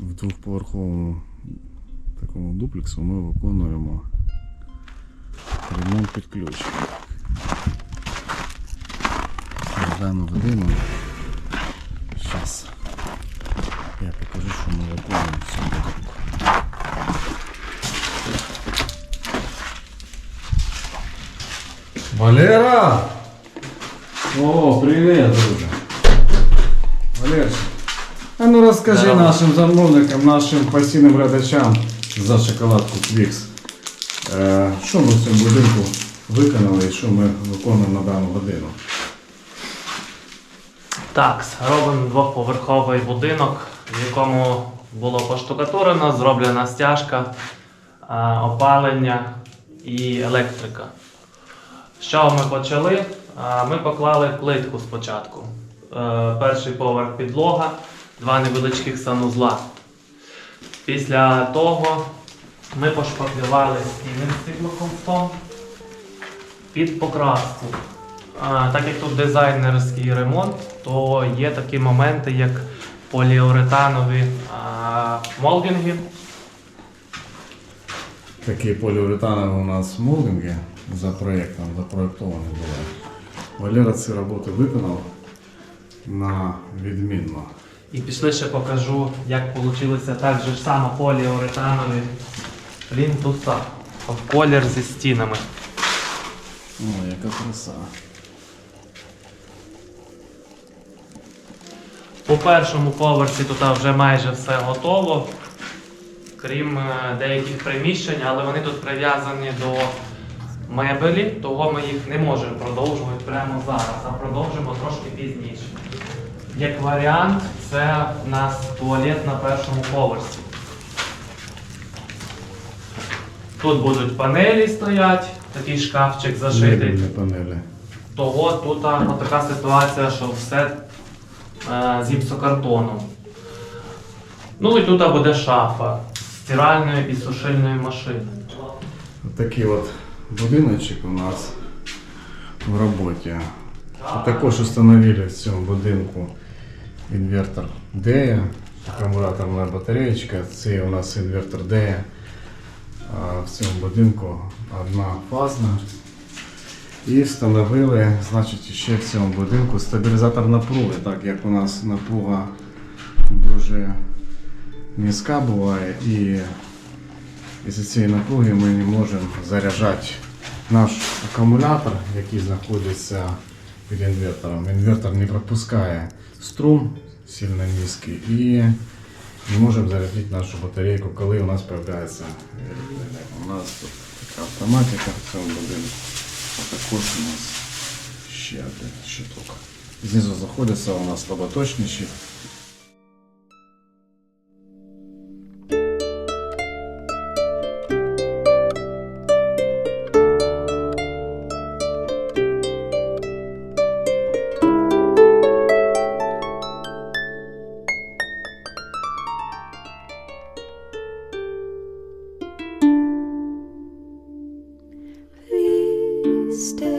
в двохповерховому такому дуплексу ми виконуємо ремонт під ключ. Дану годину. Зараз я покажу, що ми виконуємо в. Валера! О, привет, друже. Валерчик. А ну розкажи Здорово. нашим замовникам, нашим постійним глядачам за шоколадку Twix. Е, що ми в цьому будинку виконали і що ми виконуємо на дану годину? Так, робимо двохповерховий будинок, в якому було поштукатурено, зроблена стяжка, опалення і електрика. З чого ми почали? Ми поклали плитку спочатку. Е, Перший поверх підлога, два невеличких санузла. Після того ми пошпаклювали стіни з стеклоконстом під покраску. А, так як тут дизайнерський ремонт, то є такі моменти, як поліуретанові а, молдинги. Такі поліуретанові у нас молдинги за проєктом, запроєктовані були. Валера ці роботи виконав на відмінно. І пішли ще покажу, як вийшло так же само поліуретанові плінтуса в колір зі стінами. О, яка краса. По першому поверсі тут вже майже все готово, крім е, деяких приміщень, але вони тут прив'язані до мебелі, того ми їх не можемо продовжувати прямо зараз, а продовжимо трошки пізніше. Як варіант, це в нас туалет на першому поверсі. Тут будуть панелі стоять, такий шкафчик зашитий. Панелі. Того тут а, така ситуація, що все е, з гіпсокартоном. Ну і тут буде шафа з стиральною і сушильною машиною. Такий от будиночок у нас в роботі. Також встановили в цьому будинку інвертор DEA, акумуляторна батареєчка. Це у нас інвертор. А В цьому будинку одна фазна. І встановили, значить, ще в цьому будинку стабілізатор напруги, так як у нас напруга дуже низька буває і із цієї напруги ми не можемо заряджати наш акумулятор, який знаходиться під інвертором. Інвертор не пропускає струм сильно низький і не можемо зарядити нашу батарейку, коли у нас з'являється. У нас тут така автоматика в цьому будинку. Також у нас ще один щиток. Знизу знаходиться у нас слаботочний щит. stay.